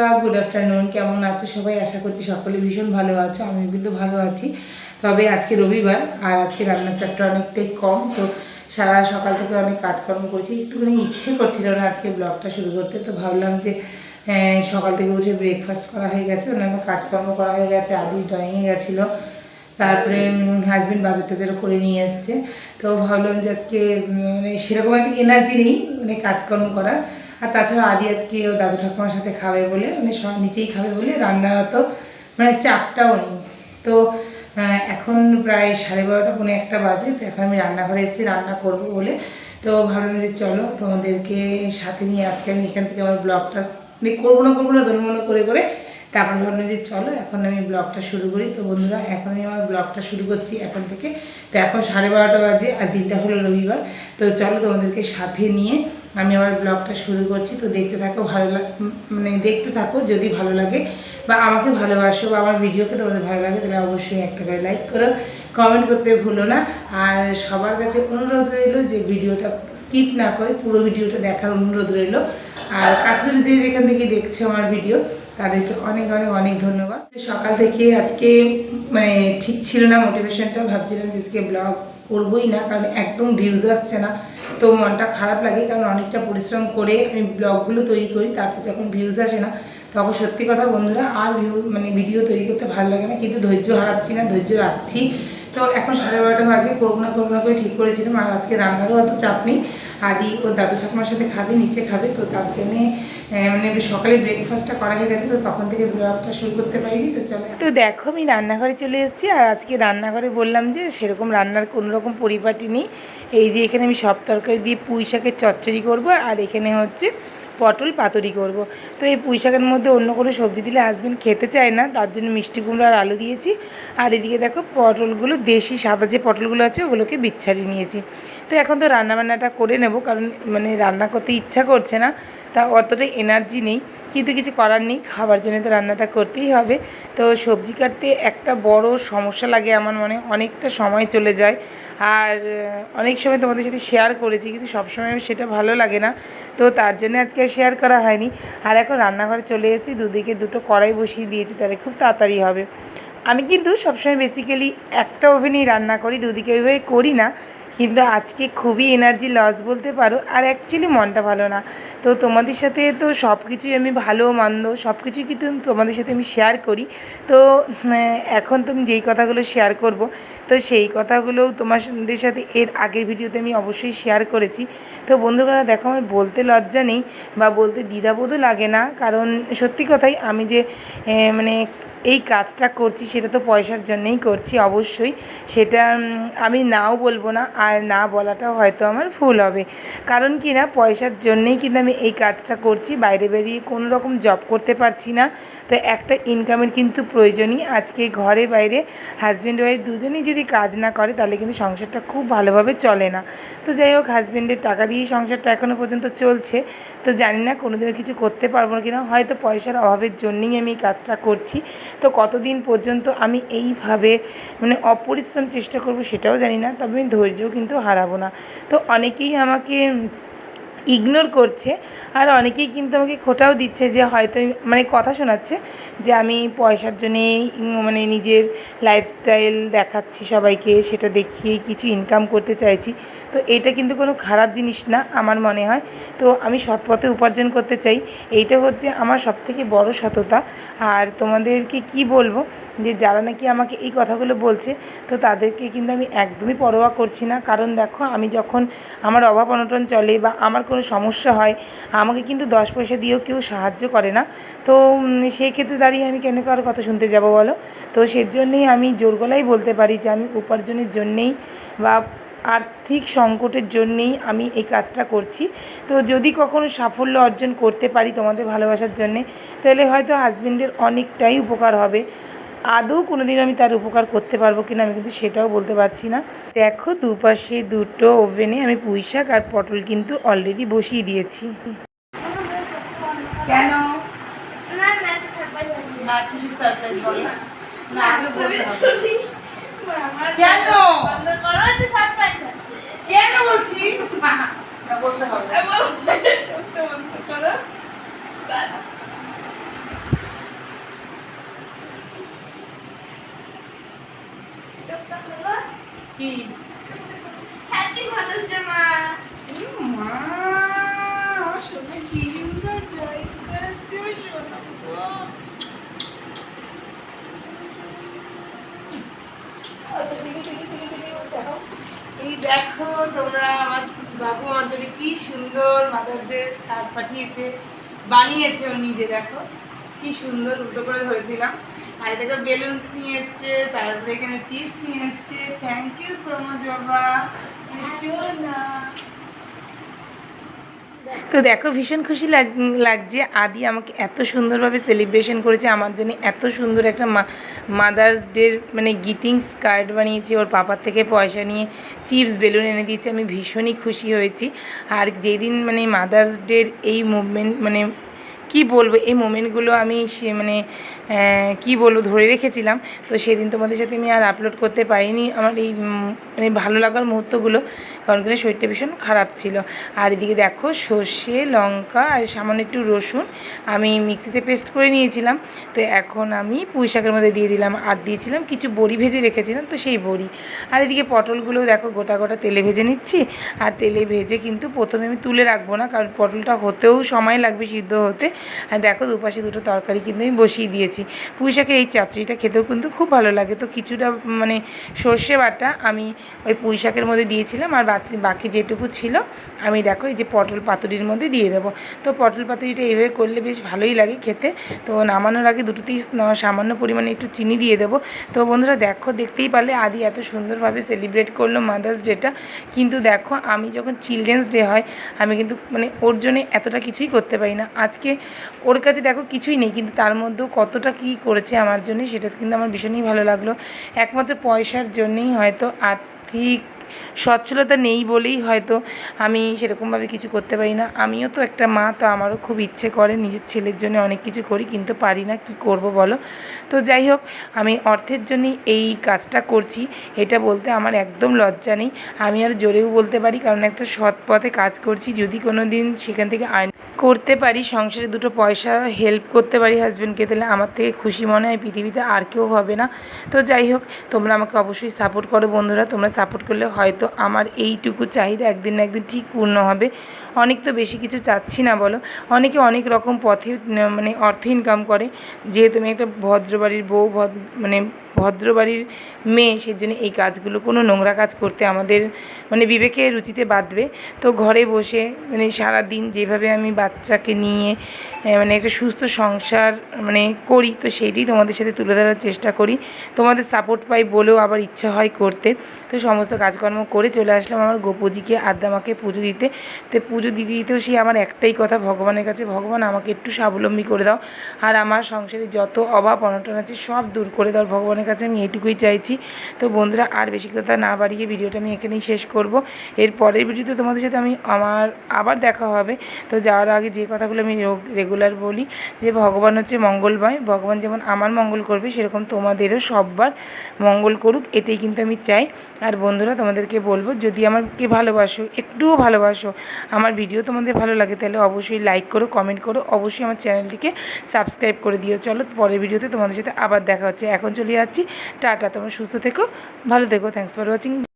বন্ধুরা good afternoon কেমন আছো সবাই? আশা করছি সকলে ভীষণ ভালো আছো, আমিও কিন্তু ভালো আছি। তবে আজকে রবিবার, আর আজকে রান্নার চাপটা অনেকটাই কম, তো সারা সকাল থেকে অনেক কাজকর্ম করছি। একটুখানি ইচ্ছে করছিল না আজকে ব্লগটা শুরু করতে, তো ভাবলাম যে সকাল থেকে উঠে ব্রেকফাস্ট করা হয়ে গেছে, অন্যান্য কাজকর্ম করা হয়ে গেছে, আদি ড্রয়িংয়ে গেছিল। তারপরে হাজব্যান্ড বাজার টাজারও করে নিয়ে এসছে। তো ভাবলাম যে আজকে মানে সেরকম একটা এনার্জি নেই মানে কাজকর্ম করার। আর তাছাড়া আদি আজকে ও দাদু ঠাকুমার সাথে খাবে বলে মানে সব নিচেই খাবে বলে রান্নার অত মানে চাপটাও নেই। তো এখন প্রায় সাড়ে বারোটা পনেরো একটা বাজে। তো এখন আমি রান্নাঘরে এসেছি রান্না করব বলে। তো ভাবলাম যে চলো, তোমাদেরকে সাথে নিয়ে আজকে আমি এখান থেকে আমার ব্লগটা মানে করব না করব না ধর্ম করে করে তারপর ভাবলাম যে চলো, এখন আমি ব্লগটা শুরু করি। তো বন্ধুরা এখন আমি আমার ব্লগটা শুরু করছি এখন থেকে। তো এখন সাড়ে বারোটা বাজে আর দিনটা হলো রবিবার। তো চলো তোমাদেরকে সাথে নিয়ে আমি আমার ব্লগটা শুরু করছি। তো দেখতে থাকো, ভালো মানে দেখতে থাকো, যদি ভালো লাগে বা আমাকে ভালোবাসো বা আমার ভিডিওকে তোমাদের ভালো লাগে, তাহলে অবশ্যই একটা করে লাইক করো কমেন্ট করতে ভুলো না। আর সবার কাছে অনুরোধ রইল যে ভিডিওটা স্কিপ না করে পুরো ভিডিওটা দেখার অনুরোধ রইল। আর কাছে যে যেখান থেকে দেখছ আমার ভিডিও তাদেরকে অনেক অনেক অনেক ধন্যবাদ। সকাল থেকে আজকে মানে ঠিক ছিল না মোটিভেশনটা ভাবছিলাম যে আজকে ব্লগ করবোই না, কারণ একদম ভিউজ আসছে না। তো মনটা খারাপ লাগে, কারণ অনেকটা পরিশ্রম করে আমি ব্লগগুলো তৈরি করি, তারপর যখন ভিউজ আসে না, তখন সত্যি কথা বন্ধুরা, আর ভিউ মানে ভিডিও তৈরি করতে ভালো লাগে না, কিন্তু ধৈর্য হারাচ্ছি না, ধৈর্য রাখছি। তো এখন সাড়ে বারোটা বাজে, করব না করব না করে ঠিক করেছিলাম, আর আজকে রান্নারও অত চাপ নেই। আদি ও দাদু ঠাকুমার সাথে খাবে, নিচে খাবে, তো তার জন্যে মানে সকালে ব্রেকফাস্টটা করা হয়ে গেছে, তো তখন থেকে ব্লগটা শুরু করতে পারিনি, তো চলো। তো দেখো আমি রান্নাঘরে চলে এসেছি, আর আজকে রান্নাঘরে বললাম যে সেরকম রান্নার কোনো রকম পরিপাটি নেই। এই যে এখানে আমি সব তরকারি দিয়ে পুঁই শাকের চচ্চড়ি করব, আর এখানে হচ্ছে পটল পাতুরি করব। তো এই পুঁইশাকের মধ্যে অন্য কোনো সবজি দিলে হাজব্যান্ড খেতে চায় না, তার জন্য মিষ্টি কুমড়ো আর আলু দিয়েছি। আর এদিকে দেখো পটলগুলো, দেশি সাদা যে পটলগুলো আছে, ওগুলোকে বিচ্ছারি নিয়েছি। তো এখন তো রান্নাবান্নাটা করে নেব, কারণ মানে রান্না করতে ইচ্ছা করছে না। তা অতটা এনার্জি নেই, কিন্তু কিছু করার নেই, খাবার জন্য তো রান্নাটা করতেই হবে। তো সবজি কাটতে একটা বড় সমস্যা লাগে আমার মনে, অনেকটা সময় চলে যায়। আর অনেক সময় তোমাদের সাথে শেয়ার করেছি, কিন্তু সবসময় সেটা ভালো লাগে না। তো তার জন্য আজকে শেয়ার করা হয়নি। আর এখন রান্নাঘরে চলে এসেছি, দুদিকে দুটো কড়াই বসিয়ে দিয়েছি, তাহলে খুব তাড়াতাড়ি হবে। আমি কিন্তু সবসময় বেসিক্যালি একটা ওভেনেই রান্না করি, দুদিকে ওইভাবে করি না। কিন্তু আজকে খুবই এনার্জি লস বলতে পারো, আর অ্যাকচুয়ালি মনটা ভালো না। তো তোমাদের সাথে তো সব কিছুই আমি ভালো, মন্দ সব কিছুই কিন্তু তোমাদের সাথে আমি শেয়ার করি। তো এখন তুমি যেই কথাগুলো শেয়ার করব, তো সেই কথাগুলোও তোমাদের সাথে এর আগের ভিডিওতে আমি অবশ্যই শেয়ার করেছি। তো বন্ধুরা দেখো আমার বলতে লজ্জা নেই বা বলতে দ্বিধাবোধও লাগে না। কারণ সত্যি কথাই আমি যে মানে এই কাজটা করছি, সেটা তো পয়সার জন্যেই করছি, অবশ্যই। সেটা আমি নাও বলব না, আর না বলাটাও হয়তো আমার ভুল হবে। কারণ কি না, পয়সার জন্যেই কিন্তু আমি এই কাজটা করছি, বাইরে বেরিয়ে কোনো রকম জব করতে পারছি না। তো একটা ইনকামের কিন্তু প্রয়োজনই। আজকে ঘরে বাইরে হাজব্যান্ড ওয়াইফ দুজনেই যদি কাজ না করে, তাহলে কিন্তু সংসারটা খুব ভালোভাবে চলে না। তো যাই হোক হাজব্যান্ডের টাকা দিয়েই সংসারটা এখনও পর্যন্ত চলছে। তো জানি না, কোনোদিনও কিছু করতে পারব কিনা, হয়তো পয়সার অভাবের জন্যেই আমি এই কাজটা করছি। তো কতদিন পর্যন্ত আমি এইভাবে মানে অপরিশ্রম চেষ্টা করব সেটাও জানি না, তবে আমি ধৈর্যও কিন্তু হারাবো না। তো অনেকেই আমাকে ইগনোর করছে। আর অনেকেই কিন্তু আমাকে খোটাও দিচ্ছে যে হয়তো মানে কথা শোনাচ্ছে যে আমি পয়সার জন্যেই মানে নিজের লাইফস্টাইল দেখাচ্ছি সবাইকে, সেটা দেখিয়েই কিছু ইনকাম করতে চাইছি। তো এটা কিন্তু কোনো খারাপ জিনিস না আমার মনে হয়। তো আমি সৎ পথে উপার্জন করতে চাই। এইটা হচ্ছে আমার সবথেকে বড় সততা। আর তোমাদেরকে কি বলব যে যারা নাকি আমাকে এই কথাগুলো বলছে, তো তাদেরকে কিন্তু আমি একদমই পরোয়া করছি না। কারণ দেখো, আমি যখন আমার অভাব অনটন চলে বা আমার কোনো সমস্যা হয়, আমাকে কিন্তু দশ পয়সা দিয়েও কেউ সাহায্য করে না। তো সেই ক্ষেত্রে দাঁড়িয়ে আমি কেন কারও কথা শুনতে যাব বলো? তো সেজন্যেই আমি জোর গলাই বলতে পারি যে, আমি উপার্জনের জন্যেই বা আর্থিক সংকটের জন্যেই আমি এই কাজটা করছি। তো যদি কখনো সাফল্য অর্জন করতে পারি তোমাদের ভালোবাসার জন্যে, তাহলে হয়তো হাজবেন্ডের অনেকটাই উপকার হবে। আদৌ কোনোদিন আমি তার উপকার করতে পারব কিনা আমি কিন্তু সেটাও বলতে পারছি না। দেখো দুপাশে দুটো ওভেনে আমি পুঁই শাক আর পটল কিন্তু অলরেডি বসিয়ে দিয়েছি। কেন? কেন? কেন বলছি? না। বলতে হবে কি হ্যাপি ফাদার্স ডে মা উম, মা আমার সোনা কি সুন্দর ড্রয়িং করেছে সোনা গো। ওটা দিকে, দিকে, দিকে, দিকে, ও দেখো। এই দেখো তোমরা আমার বাবু আমার জন্য কি সুন্দর তার পাঠিয়েছে, বানিয়েছে ও নিজে, দেখো। কি সুন্দর উল্টো করে ধরেছিলাম। আর দেখো বেলুন নিয়ে এসছে, তারপরে এখানে চিপস নিয়ে এসছে। থ্যাংক ইউ সো মাচ বাবা। না তো দেখো ভীষণ খুশি লাগ- লাগছে। আদি আমাকে এত সুন্দরভাবে সেলিব্রেশন করেছে, আমার জন্য এত সুন্দর একটা মাদার্স ডের মানে গিটিংস কার্ড বানিয়েছি, ওর পাপার থেকে পয়সা নিয়ে চিপস বেলুন এনে দিয়েছে। আমি ভীষণই খুশি হয়েছি। আর যেদিন মানে মাদার্স ডের এই মুভমেন্ট মানে কি বলব? এই মোমেন্টগুলো আমি মানে কি বলব, ধরে রেখেছিলাম। তো সেদিন তোমাদের সাথে আমি আর আপলোড করতে পারিনি। আমার এই মানে ভালো লাগার মুহূর্তগুলো, কারণ কি না শরীরটা ভীষণ খারাপ ছিল। আর এদিকে দেখো, সর্ষে, লঙ্কা আর সামান্য একটু রসুন আমি মিক্সিতে পেস্ট করে নিয়েছিলাম। তো এখন আমি পুঁই শাকের মধ্যে দিয়ে দিলাম। আর দিয়েছিলাম কিছু বড়ি ভেজে রেখেছিলাম, তো সেই বড়ি। আর এদিকে পটলগুলোও দেখো, গোটা গোটা তেলে ভেজে নিচ্ছি। আর তেলে ভেজে কিন্তু প্রথমে আমি তুলে রাখব না, কারণ পটলটা হতেও সময় লাগবে সিদ্ধ হতে। আর দেখো দুপাশে দুটো তরকারি কিন্তু আমি বসিয়ে দিয়েছি। পুঁই শাকের এই চচ্চড়িটা খেতেও কিন্তু খুব ভালো লাগে। তো কিছুটা মানে সর্ষে বাটা আমি ওই পুঁই শাকের মধ্যে দিয়েছিলাম আর বাকি বাকি যেটুকু ছিল আমি দেখো এই যে পটল পাতুরির মধ্যে দিয়ে দেবো। তো পটল পাতুরিটা এইভাবে করলে বেশ ভালোই লাগে খেতে। তো নামানোর আগে দুটোতেই সামান্য পরিমাণে একটু চিনি দিয়ে দেবো। তো বন্ধুরা দেখো, দেখতেই পারলে আদি এত সুন্দরভাবে সেলিব্রেট করল মাদার্স ডেটা কিন্তু দেখো, আমি যখন চিলড্রেন্স ডে হয়, আমি কিন্তু মানে ওর জন্য এতটা কিছুই করতে পারি না। আজকে ওর কাছে দেখো কিছুই নেই, কিন্তু তার মধ্যেও কতটা কি করেছে আমার জন্য, সেটা কিন্তু আমার ভীষণই ভালো লাগল। একমাত্র পয়সার জন্যেই হয়তো আর্থিক সচ্ছলতা নেই বলেই হয়তো আমি সেরকমভাবে কিছু করতে পারি না। আমিও তো একটা মা, তো আমারও খুব ইচ্ছে করে নিজের ছেলের জন্য অনেক কিছু করি, কিন্তু পারি না। কি করব বলো? তো যাই হোক, আমি অর্থের জন্যই এই কাজটা করছি। এটা বলতে আমার একদম লজ্জা নেই। আমি আর জোরেও বলতে পারি, কারণ একটা সৎ পথে কাজ করছি। যদি কোনো দিন সেখান থেকে আর্ন করতে পারি, সংসারে দুটো পয়সা হেল্প করতে পারি হাজব্যান্ডকে তাহলে আমার থেকে খুশি মনে হয় পৃথিবীতে আর কেউ হবে না। তো যাই হোক, তোমরা আমাকে অবশ্যই সাপোর্ট করো বন্ধুরা। তোমরা সাপোর্ট করলে হয়তো আমার এইটুকু চাহিদা একদিন না একদিন ঠিক পূর্ণ হবে। অনেক তো বেশি কিছু চাচ্ছি না বলো। অনেকে অনেক রকম পথে মানে অর্থ ইনকাম করে। যেহেতু আমি একটা ভদ্রবাড়ির বউ ভদ্র মানে ভদ্রবাড়ির মেয়ে সেজন্য এই কাজগুলো, কোনো নোংরা কাজ করতে আমাদের মানে বিবেকে রুচিতে বাঁধবে। তো ঘরে বসে মানে সারা দিন যেভাবে আমি বাচ্চাকে নিয়ে মানে একটা সুস্থ সংসার মানে করি, তো সেইটাই তোমাদের সাথে তুলে ধরার চেষ্টা করি। তোমাদের সাপোর্ট পাই বলেও আবার ইচ্ছা হয় করতে। তো সমস্ত কাজকর্ম করে চলে আসলাম আমার গোপুজিকে আদ্দামাকে পুজো দিতে। তো পুজো দিতে দিতেও সেই আমার একটাই কথা, ভগবানের কাছে, ভগবান আমাকে একটু স্বাবলম্বী করে দাও। আর আমার সংসারে যত অভাব, অনটন আছে, সব দূর করে দাও, ভগবানের কাছে আমি এটুকুই চাইছি। তো বন্ধুরা, আর বেশি কথা না বাড়িয়ে ভিডিওটা আমি এখানেই শেষ করব। এর পরের ভিডিওতে তোমাদের সাথে আমি আমার আবার দেখা হবে। তো যাওয়ার আগে যে কথাগুলো আমি রেগুলার বলি, যে ভগবান হচ্ছে মঙ্গলময়। ভগবান যেমন আমার মঙ্গল করবে, সেরকম তোমাদেরও সববার মঙ্গল করুক, এটাই কিন্তু আমি চাই। আর বন্ধুরা, তোমাদেরকে বলব, যদি আমাকে ভালোবাসো, একটুও ভালোবাসো, আমার ভিডিও তোমাদের ভালো লাগে, তাহলে অবশ্যই লাইক করো, কমেন্ট করো, অবশ্যই আমার চ্যানেলটিকে সাবস্ক্রাইব করে দিও। চলো, পরের ভিডিওতে তোমাদের সাথে আবার দেখা হচ্ছে। এখন চলে যাচ্ছি। টাটা তোমরা সুস্থ থেকো ভালো থেকো থ্যাংকস ফর ওয়াচিং